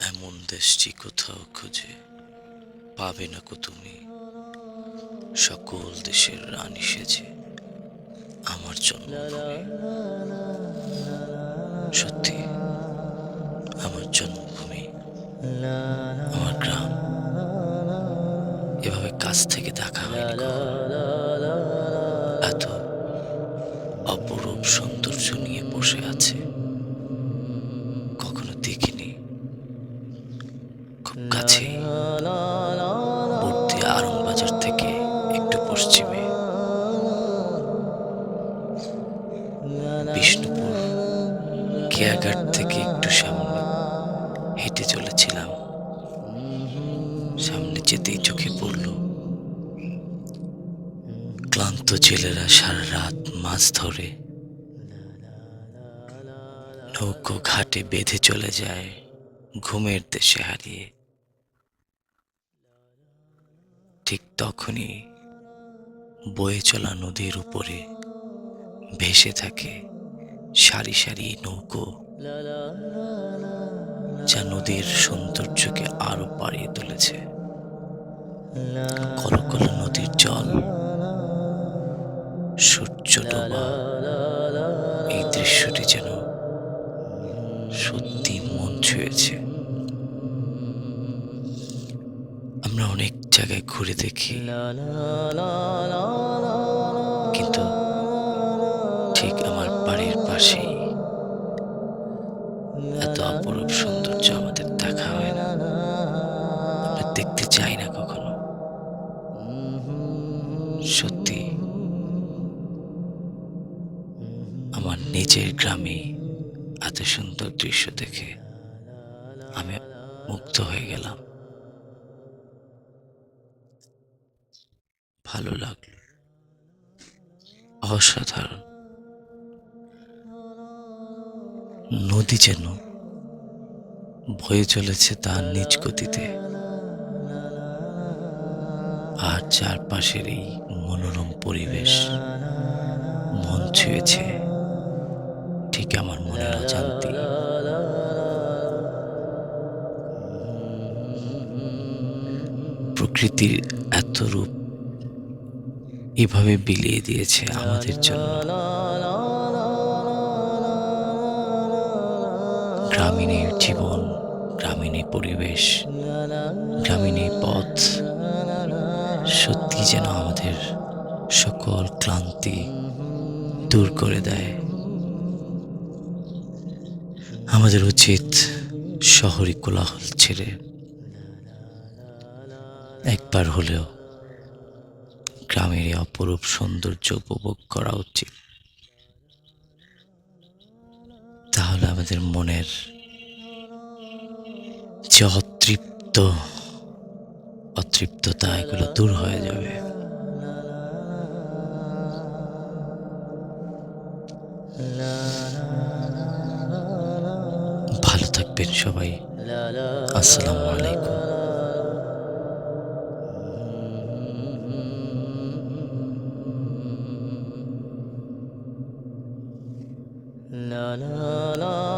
এমন দেশটি কোথাও খুঁজে পাবে না কো তুমি সকল দেশের রানী সেজে আমার জন্মভূমি সত্যি, আমার জন্মভূমি, আমার গ্রাম, এভাবে কাছ থেকে দেখা কখনো। এত অপরূপ সৌন্দর্য নিয়ে বসে আছে খুব কাছেই মূর্তি আরংবাজার থেকে একটু পশ্চিমে। বিষ্ণুপুর কেয়াঘাট থেকে একটু সামনে। হেঁটে চলেছিলাম। সামনে যেতেই চোখে পড়ল ক্লান্ত জেলেরা সারা রাত মাছ ধরে। নৌকো ঘাটে বেঁধে চলে যায় ঘুমের দেশে হারিয়ে। ঠিক তখনই বয়ে চলা নদীর উপরে ভেসে থাকে সারি সারি নৌকো যা নদীর সৌন্দর্যকে আরও বাড়িয়ে তুলেছে। কলকল নদীর জল, সূর্য ডোবা, এই দৃশ্যটি যেন সত্যি মন ছুঁয়েছে। জায়গায় ঘুরে দেখি। কিন্তু ঠিক আমার বাড়ির পাশেই এত অপরূপ সৌন্দর্য আমাদের দেখা হয় না। আমরা দেখতে চাই না কখনো। সত্যি, আমার নিজের গ্রামে এত সুন্দর দৃশ্য দেখে আমি মুগ্ধ হয়ে গেলাম। ভালো লাগল। অসাধারণ। নদী যেন বয়ে চলেছে তার নিজ গতিতে। আর চারপাশের এই মনোরম পরিবেশ মন ছুঁয়েছে। ঠিক আমার মনের অজান্তি প্রকৃতির এত রূপ এভাবে বিলিয়ে দিয়েছে আমাদের জন্য। গ্রামীণের জীবন গ্রামীণী পরিবেশ গ্রামীণী পথ সত্যি যেন আমাদের সকল ক্লান্তি দূর করে দেয়। আমাদের উচিত শহরে কোলাহল ছেড়ে একবার হলেও গ্রামের অপরূপ সৌন্দর্য উপভোগ করা উচিত। তাহলে আমাদের মনের যে অতৃপ্ত, অতৃপ্ততা, এগুলো দূর হয়ে যাবে। ভালো থাকবেন সবাই। আসসালামু আলাইকুম। la la la